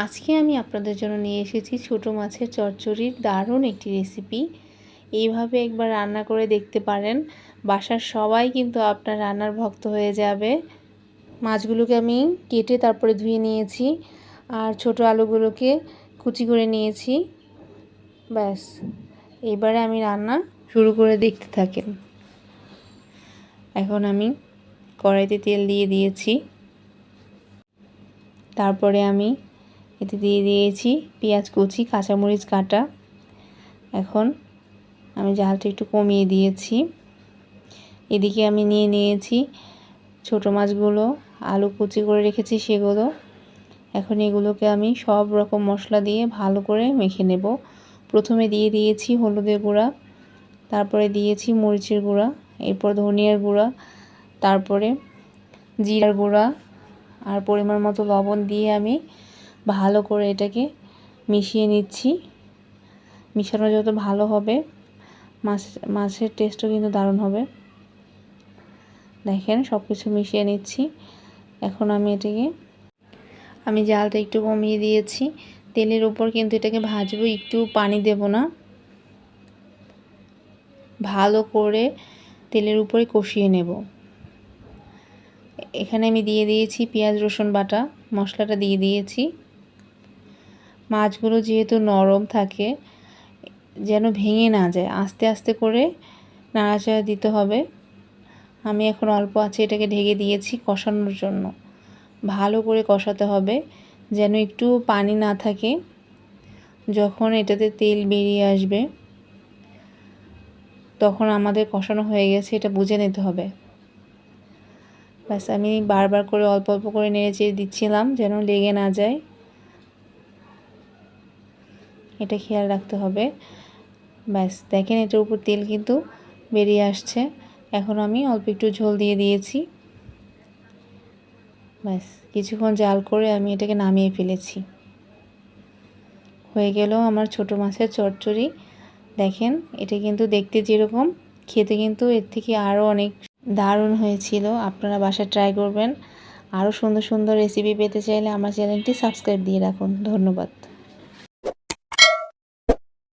আজকে আমি আপনাদের জন্য নিয়ে এসেছি ছোটো মাছের চচ্চড়ির দারুণ একটি রেসিপি এইভাবে একবার রান্না করে দেখতে পারেন। বাসার সবাই কিন্তু আপনার রান্নার ভক্ত হয়ে যাবে। মাছগুলোকে আমি কেটে তারপরে ধুয়ে নিয়েছি আর ছোট আলুগুলোকে কুচি করে নিয়েছি। ব্যাস, এবারে আমি রান্না শুরু করে দেখতে থাকেন। এখন আমি কড়াইতে তেল দিয়ে দিয়েছি। তারপরে আমি এতে দিয়ে দিয়েছি পেঁয়াজ কুচি, কাঁচামরিচ কাটা। এখন আমি জালটা একটু কমিয়ে দিয়েছি। এদিকে আমি নিয়ে নিয়েছি ছোটো মাছগুলো, আলু কুচি করে রেখেছি সেগুলো। এখন এগুলোকে আমি সব রকম মশলা দিয়ে ভালো করে মেখে নেব। প্রথমে দিয়ে দিয়েছি হলুদের গুঁড়া, তারপরে দিয়েছি মরিচের গুঁড়া, এরপর ধনিয়ার গুঁড়া, তারপরে জিরার গুঁড়া, আর পরিমাণ মতো লবণ দিয়ে আমি ভালো করে এটাকে মিশিয়ে নিচ্ছি। মিশানো যত ভালো হবে, মাছ, মাছের টেস্টও কিন্তু দারুণ হবে। দেখেন সব কিছু মিশিয়ে নিচ্ছি। এখন আমি এটাকে, আমি জালটা একটু কমিয়ে দিয়েছি। তেলের উপর কিন্তু এটাকে ভাজবো, একটু পানি দেব না। ভালো করে তেলের উপরে কষিয়ে নেব। এখানে আমি দিয়ে দিয়েছি পেঁয়াজ, রসুন বাটা, মশলাটা দিয়ে দিয়েছি। মাছগুলো যেহেতু নরম থাকে, যেন ভেঙে না যায়, আস্তে আস্তে করে নাড়াচাড়া দিতে হবে। আমি এখন অল্প আছে, এটাকে ঢেকে দিয়েছি কষানোর জন্য। ভালো করে কষাতে হবে, যেন একটু পানি না থাকে যখন এটাতে তেল বেরিয়ে আসবে। তখন আমাদের কষানো হয়ে গেছে, এটা বুঝে নিতে হবে। ব্যাস, আমি বারবার করে অল্প অল্প করে নেড়ে চেড়ে দিচ্ছিলাম, যেন লেগে না যায়। এটা খেয়াল রাখতে হবে। ব্যাস, দেখেন এটার উপর তেল কিন্তু বেরিয়ে আসছে। এখন আমি অল্প একটু ঝোল দিয়ে দিয়েছি। ব্যাস, কিছুক্ষণ জাল করে আমি এটাকে নামিয়ে ফেলেছি। হয়ে গেল আমার ছোট মাছের চচ্চড়ি। দেখেন, এটা কিন্তু দেখতে যেরকম, খেতে কিন্তু এর থেকে আরও অনেক দারুণ হয়েছিল। আপনারা বাসায় ট্রাই করবেন। আরও সুন্দর সুন্দর রেসিপি পেতে চাইলে আমার চ্যানেলটি সাবস্ক্রাইব দিয়ে রাখুন। ধন্যবাদ।